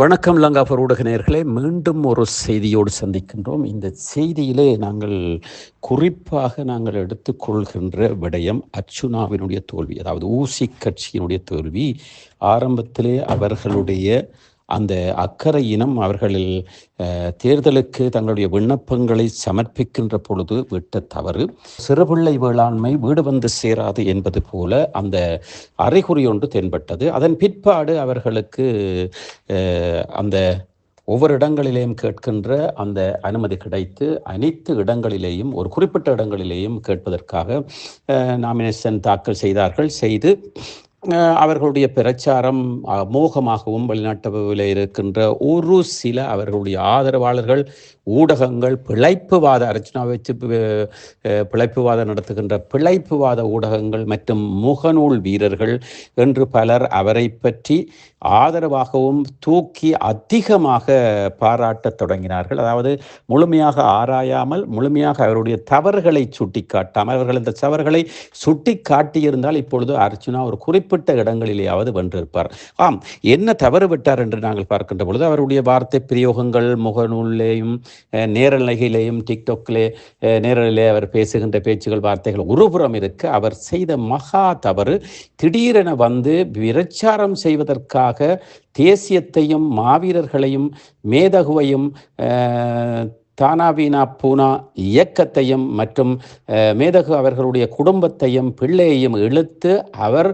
வணக்கம் லங்காபர் ஊடக நேர்களே மீண்டும் ஒரு செய்தியோடு சந்திக்கின்றோம். இந்த செய்தியிலே நாங்கள் குறிப்பாக நாங்கள் எடுத்துக்கொள்கின்ற விடயம் அர்ச்சுனாவினுடைய தோல்வி அதாவது ஊசி கட்சியினுடைய தோல்வி. ஆரம்பத்திலே அவர்களுடைய அந்த அக்கறை இனம் அவர்களில் தேர்தலுக்கு தங்களுடைய விண்ணப்பங்களை சமர்ப்பிக்கின்ற பொழுது விட்ட தவறு. சிறுபிள்ளை வேளாண்மை வீடு வந்து சேராது என்பது போல அந்த அறைகுறி ஒன்று தென்பட்டது. அதன் பிற்பாடு அவர்களுக்கு அந்த ஒவ்வொரு இடங்களிலேயும் கேட்கின்ற அந்த அனுமதி கிடைத்து அனைத்து இடங்களிலேயும் ஒரு குறிப்பிட்ட இடங்களிலேயும் கேட்பதற்காக நாமினேஷன் தாக்கல் செய்தார்கள். செய்து அவர்களுடைய பிரச்சாரம் அமோகமாகவும் வெளிநாட்டில் இருக்கின்ற ஒரு சில அவர்களுடைய ஆதரவாளர்கள் ஊடகங்கள் பிழைப்புவாத அர்ச்சனாவை வச்சு பிழைப்புவாதம் நடத்துகின்ற பிழைப்புவாத ஊடகங்கள் மற்றும் முகநூல் வீரர்கள் என்று பலர் அவரை பற்றி ஆதரவாகவும் தூக்கி அதிகமாக பாராட்டத் தொடங்கினார்கள். அதாவது முழுமையாக ஆராயாமல் முழுமையாக அவருடைய தவறுகளை சுட்டிக்காட்டாமல் அவர்கள் இந்த தவறுகளை சுட்டி காட்டியிருந்தால் இப்பொழுது அர்ச்சனா ஒரு குறிப்பிட்ட இடங்களிலேயாவது வென்றிருப்பார். ஆம் என்ன தவறு விட்டார் என்று நாங்கள் பார்க்கின்ற பொழுது அவருடைய வார்த்தை பிரயோகங்கள் முகநூலிலேயும் அஹ், நேரலையிலேயும் டிக்டாக்லே நேரலிலே அவர் பேசுகின்ற பேச்சுகள் வார்த்தைகள் ஒருபுறம் இருக்க. அவர் செய்த மகா தவறு திடீரென வந்து பிரச்சாரம் செய்வதற்காக தேசியத்தையும் மாவீரர்களையும் மேதகுவையும் தானாவீனா பூனா இயக்கத்தையும் மற்றும் மேதகு அவர்களுடைய குடும்பத்தையும் பிள்ளையையும் இழுத்து அவர்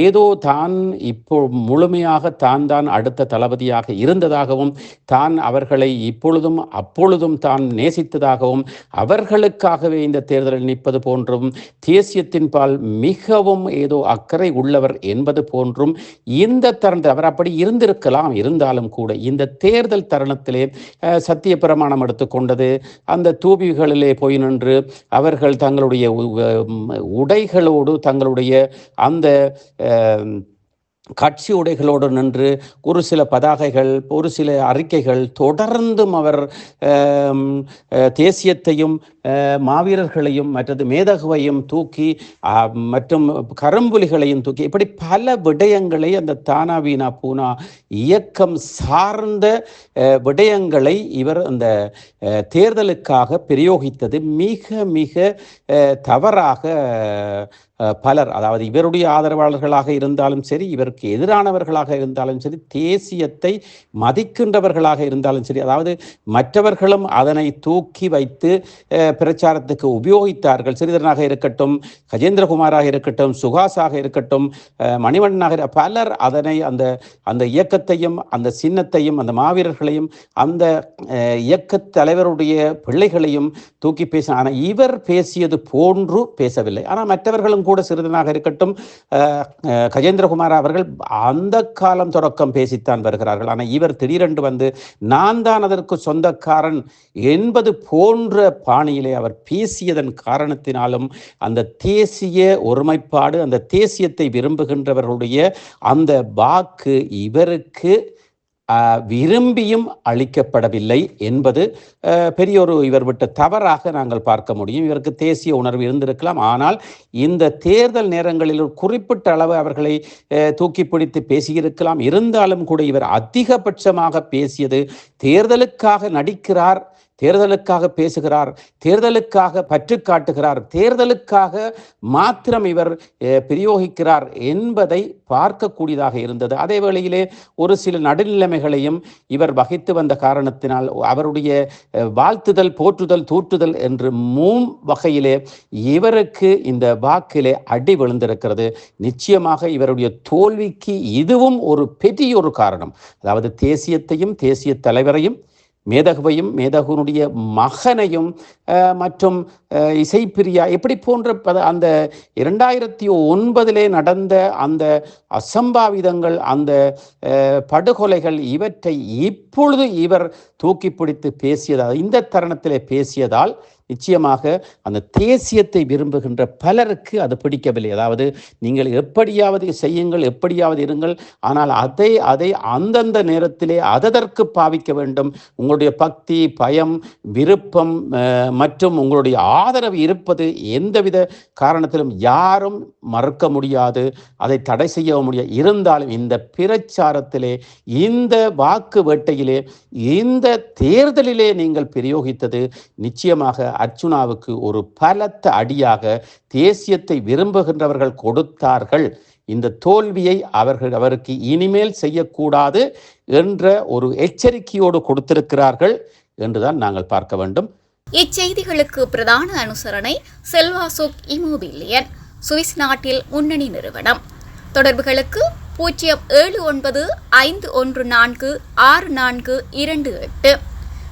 ஏதோ தான் இப்போ முழுமையாக தான் தான் அடுத்த தளபதியாக இருந்ததாகவும் தான் அவர்களை இப்பொழுதும் அப்பொழுதும் தான் நேசித்ததாகவும் அவர்களுக்காகவே இந்த தேர்தலில் நிற்பது போன்றும் தேசியத்தின் பால் மிகவும் ஏதோ அக்கறை உள்ளவர் என்பது போன்றும் இந்த தருணத்தில் அவர் அப்படி இருந்திருக்கலாம் இருந்தாலும் கூட இந்த தேர்தல் தருணத்திலே அஹ், சத்திய பிரமாணம் எடுத்துக்கொண்டது அந்த தூபிகளிலே போய் நின்று அவர்கள் தங்களுடைய உடைகளோடு தங்களுடைய அந்த கட்சி உடைகளோடு நின்று ஒரு சில பதாகைகள் ஒரு சில அறிக்கைகள் தொடர்ந்தும் அவர் தேசியத்தையும் மாவீரர்களையும் மற்றது மேதகுவையும் தூக்கி மற்றும் கரும்புலிகளையும் தூக்கி இப்படி பல விடயங்களை அந்த தானாவீனா பூனா இயக்கம் சார்ந்த விடயங்களை இவர் அந்த தேர்தலுக்காக பிரயோகித்தது மிக மிக தவறாக பலர் அதாவது இவருடைய ஆதரவாளர்களாக இருந்தாலும் சரி இவருக்கு எதிரானவர்களாக இருந்தாலும் சரி தேசியத்தை மதிக்கின்றவர்களாக இருந்தாலும் சரி அதாவது மற்றவர்களும் அதனை தூக்கி வைத்து பிரச்சாரத்துக்கு உபயோகித்தார்கள். சிறிதரனாக இருக்கட்டும் கஜேந்திரகுமாராக இருக்கட்டும் சுகாஸாக இருக்கட்டும் அஹ், மணிவண்ணனாக பலர் அதனை அந்த அந்த இயக்கத்தையும் அந்த சின்னத்தையும் அந்த மாவீரர்களையும் அந்த இயக்க தலைவருடைய பிள்ளைகளையும் தூக்கி பேச ஆனால் இவர் பேசியது போன்று பேசவில்லை. ஆனால் மற்றவர்களும் கூட சிறிதனாக இருக்கட்டும் கஜேந்திரகுமார் அவர்கள் அந்த காலம் தொடக்கம் பேசித்தான் வருகிறார்கள். ஆனால் இவர் திடீரென்று வந்து நான் தான் அதற்கு சொந்தக்காரன் என்பது போன்ற பாணியிலே அவர் பேசியதன் காரணத்தினாலும் அந்த தேசிய ஒருமைப்பாடு அந்த தேசியத்தை விரும்புகின்றவர்களுடைய அந்த வாக்கு இவருக்கு விரும்பியும் அளிக்கப்படவில்லை என்பது பெரிய ஒரு இவர் விட்ட தவறாக நாங்கள் பார்க்க முடியும். இவருக்கு தேசிய உணர்வு இருந்திருக்கலாம். ஆனால் இந்த தேர்தல் நேரங்களில் ஒரு குறிப்பிட்ட அளவு அவர்களை தூக்கி பிடித்து பேசியிருக்கலாம். இருந்தாலும் கூட இவர் அதிகபட்சமாக பேசியது தேர்தலுக்காக நடிக்கிறார் தேர்தலுக்காக பேசுகிறார் தேர்தலுக்காக பற்று காட்டுகிறார் தேர்தலுக்காக மாத்திரம் இவர் பிரயோகிக்கிறார் என்பதை பார்க்கக்கூடியதாக இருந்தது. அதே வேளையிலே ஒரு சில நடுநிலைமைகளையும் இவர் வகித்து வந்த காரணத்தினால் அவருடைய வாழ்த்துதல் போற்றுதல் தூற்றுதல் என்று மூம் வகையிலே இவருக்கு இந்த வாக்கிலே அடி விழுந்திருக்கிறது. நிச்சயமாக இவருடைய தோல்விக்கு இதுவும் ஒரு பெரிய ஒரு காரணம். அதாவது தேசியத்தையும் தேசிய தலைவரையும் மேதகுவையும் மேதகுனுடைய மகனையும் மற்றும் இசைப்பிரியா இப்படி போன்ற பத- அந்த இரண்டாயிரத்தி ஒன்பதிலே நடந்த அந்த அசம்பாவிதங்கள் அந்த படுகொலைகள் இவற்றை இப்பொழுது இவர் தூக்கி பிடித்து பேசியதால் இந்த தருணத்திலே பேசியதால் நிச்சயமாக அந்த தேசியத்தை விரும்புகின்ற பலருக்கு அது பிடிக்கவில்லை. அதாவது நீங்கள் எப்படியாவது செய்யுங்கள் எப்படியாவது இருங்கள் ஆனால் அதை அதை அந்தந்த நேரத்திலே அததற்கு பாவிக்க வேண்டும். உங்களுடைய பக்தி பயம் விருப்பம் மற்றும் உங்களுடைய ஆதரவு இருப்பது எந்தவித காரணத்திலும் யாரும் மறுக்க முடியாது. அதை தடை செய்ய முடியாது. இருந்தாலும் இந்த பிரச்சாரத்திலே இந்த வாக்கு வேட்டையிலே இந்த தேர்தலிலே நீங்கள் பிரயோகித்தது நிச்சயமாக அர்ச்சுனாவுக்கு ஒரு பலத்த அடியாக தேசியத்தை விரும்புகின்றவர்கள் கொடுத்தார்கள். இந்த தோல்வியை அவர்கள் அவருக்கு இனிமேல் செய்யக்கூடாது என்ற ஒரு எச்சரிக்கையோடு கொடுத்திருக்கிறார்கள் என்றுதான் நாங்கள் பார்க்க வேண்டும். இச்செய்திகளுக்கு பிரதான அனுசரணை செல்வாசோக் இமோபிலியன் சுவிஸ் நாட்டில் முன்னணி நிறுவனம். தொடர்புகளுக்கு பூஜ்ஜியம் ஏழு ஒன்பது ஐந்து ஒன்று நான்கு ஆறு நான்கு இரண்டு எட்டு.